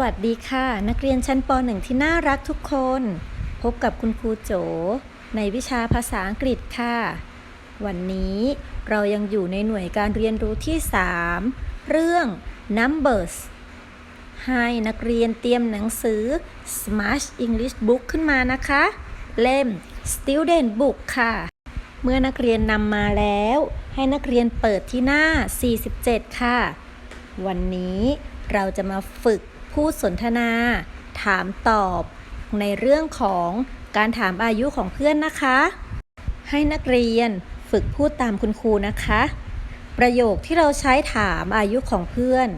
วัสดีค่ะ นักเรียนชั้นป .1 ที่น่ารักทุกคน พบกับคุณครูโจ ในวิชาภาษาอังกฤษค่ะ วันนี้เรายังอยู่ในหน่วยการเรียนรู้ที่ 3 เรื่อง numbers ให้นักเรียนเตรียมหนังสือ Smash English Book ขึ้นมานะคะ เล่ม Student Book ค่ะ เมื่อนักเรียนนำมาแล้ว ให้นักเรียนเปิดที่หน้า 47 ค่ะ วันนี้เราจะมาฝึก พูดสนทนา ถามตอบ ในเรื่องของการถามอายุของเพื่อนนะคะ ให้นักเรียนฝึกพูดตามคุณครูนะคะ ประโยคที่เราใช้ถามอายุของเพื่อน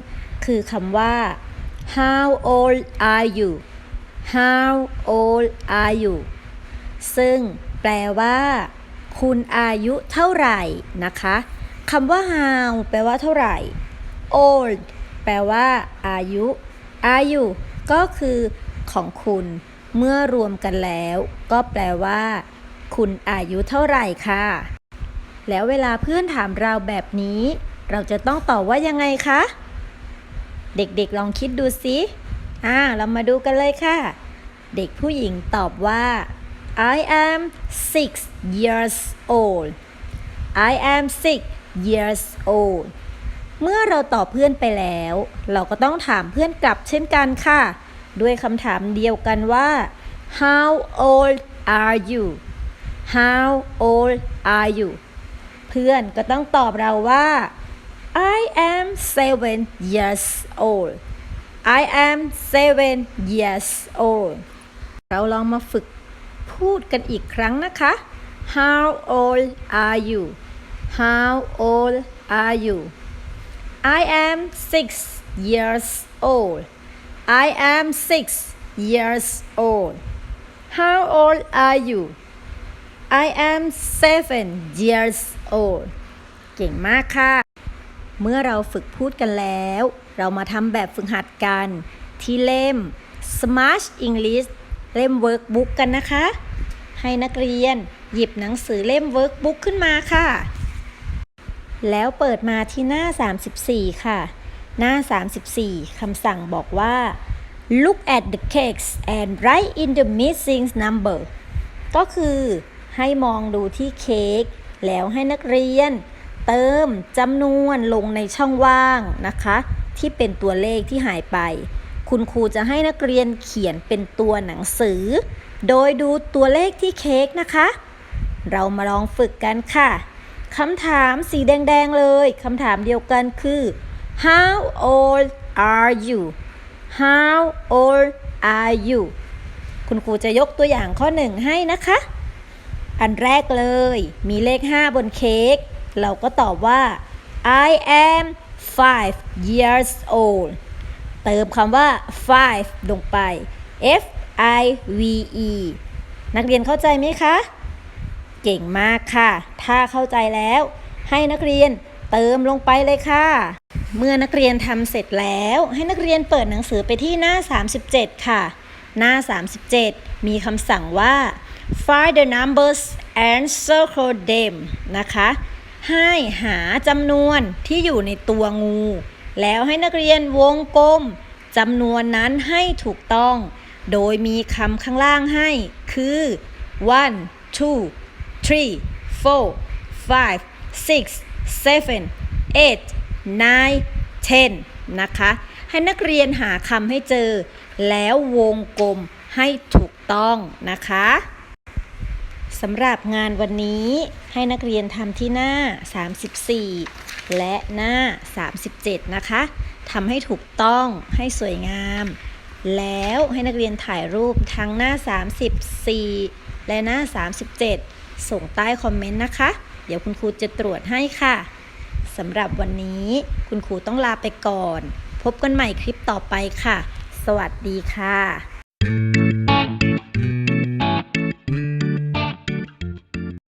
คือคำว่า how old are you how old are you ซึ่งแปลว่า คุณอายุเท่าไหร่นะคะคำว่า how แปลว่าเท่าไหร่ old แปลว่า อายุ อายุก็คือของคุณเมื่อรวมกันแล้ว ก็แปลว่า คุณอายุเท่าไหร่ค่ะ แล้วเวลาเพื่อนถามเราแบบนี้ เราจะต้องตอบว่ายังไงคะ เด็กๆลองคิดดูสิอ่าเรามาดูกันเลยค่ะ เด็กผู้หญิงตอบว่า I am six years old I am six years old เมื่อเราตอบเพื่อนไปแล้ว เราก็ต้องถามเพื่อนกลับเช่นกันค่ะ ด้วยคำถามเดียวกันว่า How old are you How old are you เพื่อนก็ต้องตอบเราว่า I am seven years old I am seven years old เราลองมาฝึกพูดกันอีกครั้งนะคะ How old are you How old are you I am six years old I am six years old How old are you I am seven years old เก่งมากค่ะ เมื่อเราฝึกพูดกันแล้ว เรามาทำแบบฝึกหัดกัน ที่เล่ม Smart English เล่ม Workbook กันนะคะ ให้นักเรียนหยิบหนังสือเล่ม Workbook ขึ้นมาค่ะ แล้วเปิดมาที่หน้า 34 ค่ะ หน้า 34 คำสั่งบอกว่า look at the cakes and write in the missing number ก็คือให้มองดูที่เค้กแล้วให้นักเรียน เติมจำนวนลงในช่องว่างนะคะ ที่เป็นตัวเลขที่หายไป คุณครูจะให้นักเรียนเขียนเป็นตัวหนังสือ โดยดูตัวเลขที่เค้กนะคะ เรามาลองฝึกกันค่ะ คำถามสีแดง ๆ เลย คำถามเดียวกันคือ how old are you how old are you คุณครูจะยกตัวอย่างข้อหนึ่งให้นะคะ อันแรกเลย มีเลข 5 บนเค้ก เราก็ตอบว่า I am five years old เติมคำว่า five ลงไป F I V E นักเรียนเข้าใจไหมคะ เก่งมากค่ะ ถ้าเข้าใจแล้วให้นักเรียนเติมลงไปเลยค่ะ เมื่อนักเรียนทำเสร็จแล้ว ให้นักเรียนเปิดหนังสือไปที่หน้า 37 ค่ะ หน้า 37 มีคำสั่งว่า find the numbers and circle them นะคะ ให้หาจำนวนที่อยู่ในตัวงู แล้วให้นักเรียนวงกลมจำนวนนั้นให้ถูกต้อง โดยมีคำข้างล่างให้คือ one two three four five six seven eight nine ten นะคะ ให้นักเรียนหาคำให้เจอ แล้ววงกลมให้ถูกต้องนะคะสำหรับงานวันนี้ให้นักเรียนทำที่หน้า 34 และหน้า 37 นะคะทำให้ถูกต้องให้สวยงาม แล้วให้นักเรียนถ่ายรูปทั้งหน้า 34 และหน้า 37 ส่งใต้คอมเมนต์นะคะ เดี๋ยวคุณครูจะตรวจให้ค่ะสำหรับวันนี้คุณครูต้องลาไปก่อน พบกันใหม่คลิปต่อไปค่ะ สวัสดีค่ะ